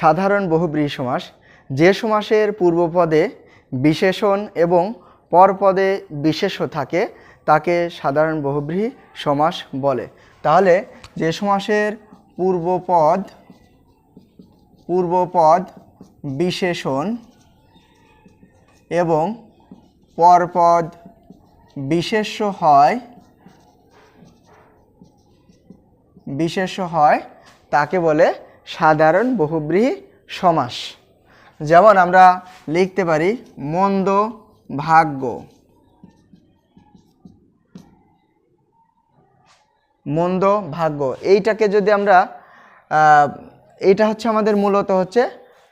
সাধারণ বহুব্রীহি সমাস। যে সমাসের পূর্বপদে বিশেষণ এবং পরপদে বিশেষ্য থাকে, তাকে সাধারণ বহুব্রীহি সমাস বলে। তাহলে যে সমাসের পূর্বপদ পূর্বপদ বিশেষণ এবং পরপদ বিশেষ্য হয় বিশেষ্য হয়, তাকে বলে সাধারণ বহুব্রীহি সমাস। যেমন আমরা লিখতে পারি, মন্দ ভাগ্য। মন্দ ভাগ্য। এইটাকে যদি আমরা এটা হচ্ছে আমাদের মূলত হচ্ছে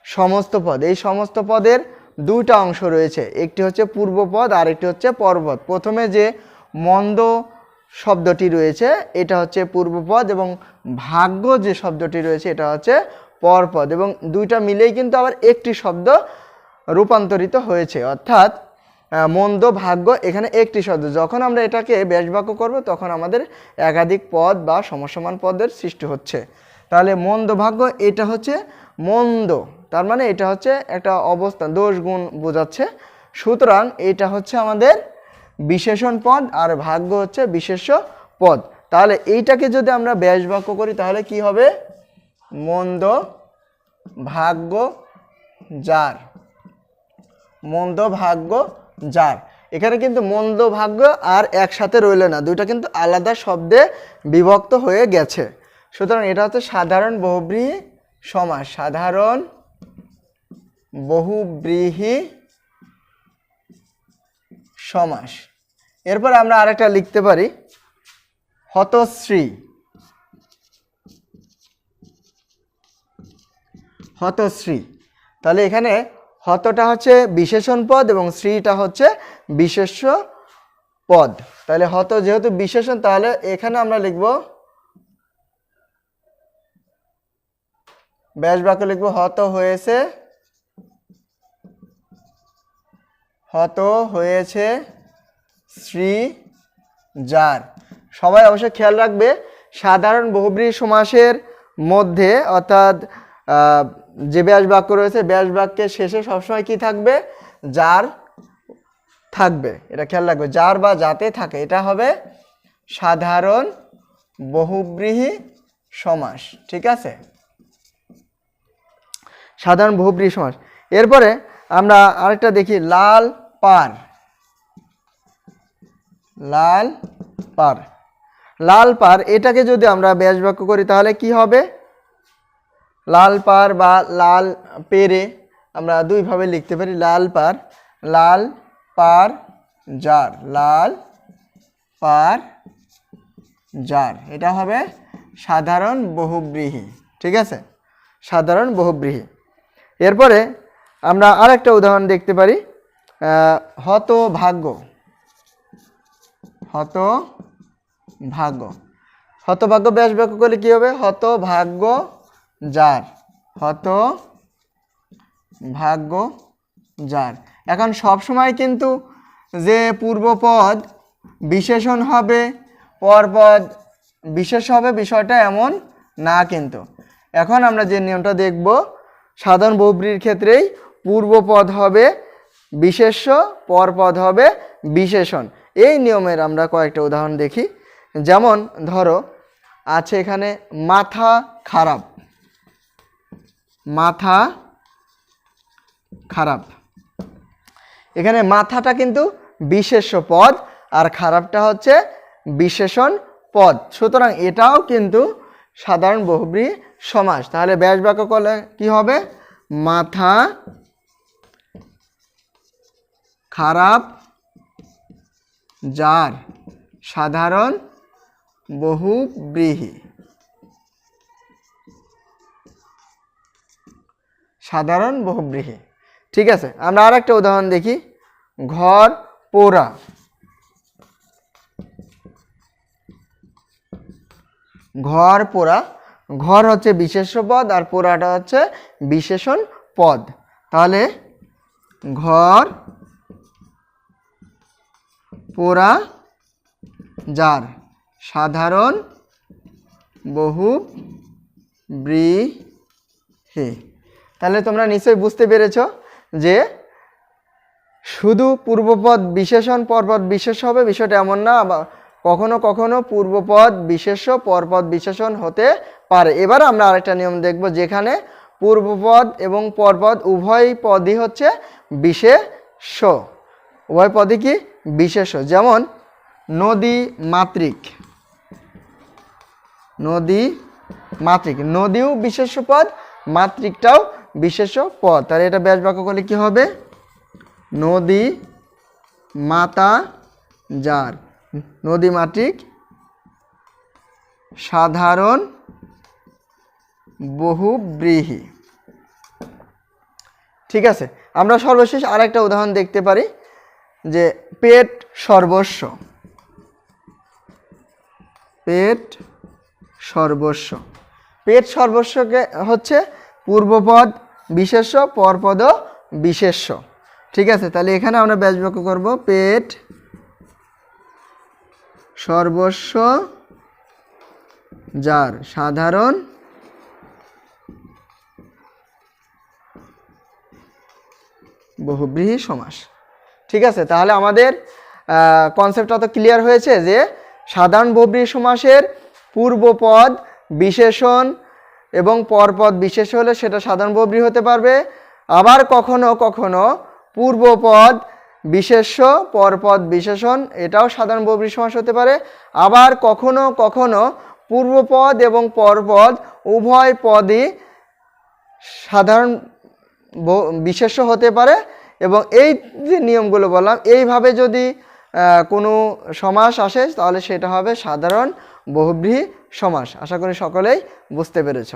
সমস্ত পদ। এই সমস্ত পদের দুইটা অংশ রয়েছে। একটি হচ্ছে পূর্বপদ আর একটি হচ্ছে পর্বত। প্রথমে যে মন্দ শব্দটি রয়েছে, এটা হচ্ছে পূর্বপদ এবং ভাগ্য যে শব্দটি রয়েছে, এটা হচ্ছে পরপদ এবং দুইটা মিলেই কিন্তু আবার একটি শব্দ রূপান্তরিত হয়েছে। অর্থাৎ মন্দ, ভাগ্য, এখানে একটি শব্দ। যখন আমরা এটাকে ব্যাসবাক্য করব, তখন আমাদের একাধিক পদ বা সমসমান পদের সৃষ্টি হচ্ছে। তাহলে মন্দ, ভাগ্য, এটা হচ্ছে মন্দ। তার মানে এটা হচ্ছে একটা অবস্থান, দোষ গুণ বোঝাচ্ছে। সুতরাং এটা হচ্ছে আমাদের বিশেষণ পদ আর ভাগ্য হচ্ছে বিশেষ্য পদ। তাহলে এইটাকে যদি আমরা ব্যাসবাক্য করি, তাহলে কি হবে? মন্দ ভাগ্য যার। মন্দ ভাগ্য যার। এখানে কিন্তু মন্দ ভাগ্য আর একসাথে রইল না, দুইটা কিন্তু আলাদা শব্দে বিভক্ত হয়ে গেছে। সুতরাং এটা হচ্ছে সাধারণ বহুব্রীহি সমাস, সাধারণ বহুব্রীহি সমাস এরপর আমরা আরেকটা লিখতে পারি। হতশ্রী। হতশ্রী। তাহলে এখানে হতটা হচ্ছে বিশেষণ পদ এবং শ্রীটা হচ্ছে বিশেষ্য পদ। তাহলে হত যেহেতু বিশেষণ, তাহলে এখানে আমরা লিখব ব্যাস বাক্য লিখব, হত হয়েছে হত হয়েছে শ্রী যার। সবাই অবশ্যই খেয়াল রাখবে, সাধারণ বহুব্রীহি সমাসের মধ্যে, অর্থাৎ যে ব্যাস বাক্য রয়েছে ব্যাস বাক্যের শেষে সবসময় কি থাকবে? যার থাকবে। এটা খেয়াল রাখবে, যার বা যাতে থাকে। এটা হবে সাধারণ বহুব্রীহি সমাস, ঠিক আছে? সাধারণ বহুব্রীহি সমাস। এরপরে আমরা আরেকটা দেখি, লাল পার। লাল পার। লাল পার, এটাকে যদি আমরা ব্যাস বাক্য করি, তাহলে কি হবে? লাল পার বা লাল পেরে আমরা দুইভাবে লিখতে পারি। লাল পার লাল পার জার, লাল পার জার। এটা হবে সাধারণ বহুব্রীহি, ঠিক আছে? সাধারণ বহুব্রীহি। এরপরে আমরা আরেকটা উদাহরণ দেখতে পারি। হত ভাগ্য হত ভাগ্য হতভাগ্য ব্যাস বাক্য করলে কি হবে? হত ভাগ্য যার। হত ভাগ্য যার। এখন সব সময় কিন্তু যে পূর্বপদ বিশেষণ হবে, পরপদ বিশেষ হবে, বিষয়টা এমন না কিন্তু। এখন আমরা যে নিয়মটা দেখব সাধারণ বহুব্রীর ক্ষেত্রেই পূর্বপদ হবে বিশেষ্য পরপদ হবে বিশেষণ। এই নিয়মের আমরা কয়েকটা উদাহরণ দেখি। যেমন, ধরো, আছে এখানে মাথা খারাপ। মাথা খারাপ। এখানে মাথাটা কিন্তু বিশেষ্য পদ আর খারাপটা হচ্ছে বিশেষণ পদ। সুতরাং এটাও কিন্তু সাধারণ বহুব্রী সমাস। তাহলে ব্যাস বাক্য করলে কি হবে? মাথা খারাপ, যার সাধারণ বহুব্রীহি। সাধারণ বহুব্রীহি। ঠিক আছে, আমরা আর একটা উদাহরণ দেখি। ঘর, পোড়া। ঘর পোড়া। ঘর হচ্ছে বিশেষ্য পদ আর পোড়াটা হচ্ছে বিশেষণ পদ। তাহলে ঘর পোড়া যার সাধারণ বহু ব্রীহি তাহলে তোমরা নিশ্চয়ই বুঝতে পেরেছ যে শুধু পূর্বপদ বিশেষণ, পরপদ বিশেষ হবে, বিষয়টা এমন না কখনো কখনো পূর্বপদ বিশেষ্য পরপদ বিশেষণ হতে পারে। এবার আমরা আরেকটা নিয়ম দেখব যেখানে পূর্বপদ এবং পরপদ উভয় পদই হচ্ছে বিশেষ্য উভয় পদই কি? বিশেষ্য যেমন নদী মাতৃক। নদী মাতৃক। নদীও বিশেষ্য পদ, মাতৃকটাও বিশেষ্য পদ। তাহলে এটা ব্যাস বাক্য করলে কি হবে? নদী মাতা যার। নদী মাতৃক সাধারণ বহুব্রীহি। ঠিক আছে, আমরা সর্বশেষ আরেকটা উদাহরণ দেখতে পারি। যে পেট সর্বস্ব। পেট সর্বস্ব। পেট সর্বস্বকে হচ্ছে পূর্বপদ বিশেষ্য, পরপদ বিশেষ্য। ঠিক আছে, তাহলে এখানে আমরা ব্যাস বাক্য করব পেট সর্বস্ব যার সাধারণ বহুব্রীহি সমাস। ঠিক আছে? তাহলে আমাদের কনসেপ্টটা তো ক্লিয়ার হয়েছে যে সাধারণ বহুব্রীহি সমাসের পূর্বপদ বিশেষণ এবং পরপদ বিশেষ হলে সেটা সাধারণ বহুব্রীহি হতে পারবে। আবার কখনো কখনো পূর্বপদ বিশেষ্য পরপদ বিশেষণ, এটাও সাধারণ বহুব্রীহি সমাস হতে পারে। আবার কখনো কখনো পূর্বপদ এবং পরপদ উভয় পদই সাধারণ বিশেষ্য হতে পারে। এবং এই যে নিয়মগুলো বললাম, এইভাবে যদি কোনো সমাস আসে, তাহলে সেটা হবে সাধারণ বহুব্রীহী সমাস। আশা করি সকলেই বুঝতে পেরেছ।